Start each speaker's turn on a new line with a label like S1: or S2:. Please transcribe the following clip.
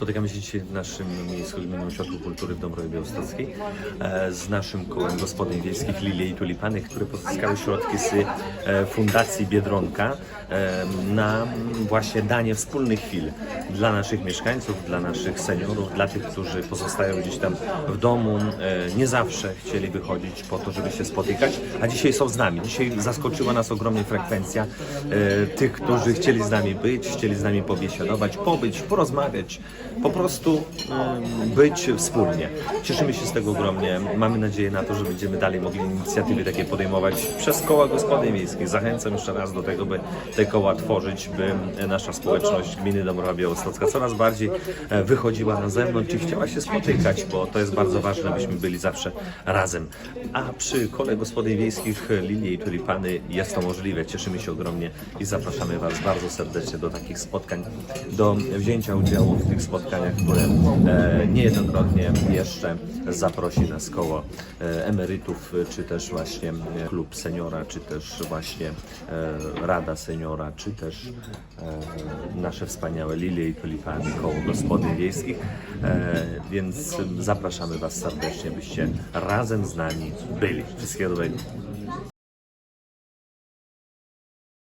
S1: Spotykamy się dzisiaj w naszym Miejsko-Gminnym Ośrodku Kultury w Dąbrowie Białostockiej e, z naszym kołem gospodyń wiejskich Lilie i Tulipany, które pozyskały środki z e, Fundacji Biedronka e, na właśnie danie wspólnych chwil dla naszych mieszkańców, dla naszych seniorów, dla tych, którzy pozostają gdzieś tam w domu, nie zawsze chcieli wychodzić po to, żeby się spotykać, a dzisiaj są z nami. Dzisiaj zaskoczyła nas ogromnie frekwencja tych, którzy chcieli z nami być, chcieli z nami pobiesiadować, pobyć, porozmawiać, po prostu być wspólnie. Cieszymy się z tego ogromnie. Mamy nadzieję na to, że będziemy dalej mogli inicjatywy takie podejmować przez koła gospodyń wiejskich. Zachęcam jeszcze raz do tego, by te koła tworzyć, by nasza społeczność gminy Dąbrowa Białostocka coraz bardziej e, wychodziła na zewnątrz i chciała się spotykać, bo to jest bardzo ważne, byśmy byli zawsze razem. A przy kole gospodyń wiejskich Lilie i Tulipany jest to możliwe. Cieszymy się ogromnie i zapraszamy Was bardzo serdecznie do takich spotkań, do wzięcia udziału w tych spotkaniach, które e, niejednokrotnie jeszcze zaprosi nas koło e, emerytów, czy też właśnie e, klub seniora, czy też właśnie Rada Seniora, czy też nasze wspaniałe Lilie i Tulipany, koło gospodyń wiejskich. Więc zapraszamy Was serdecznie, byście razem z nami byli. Wszystkiego dobrego.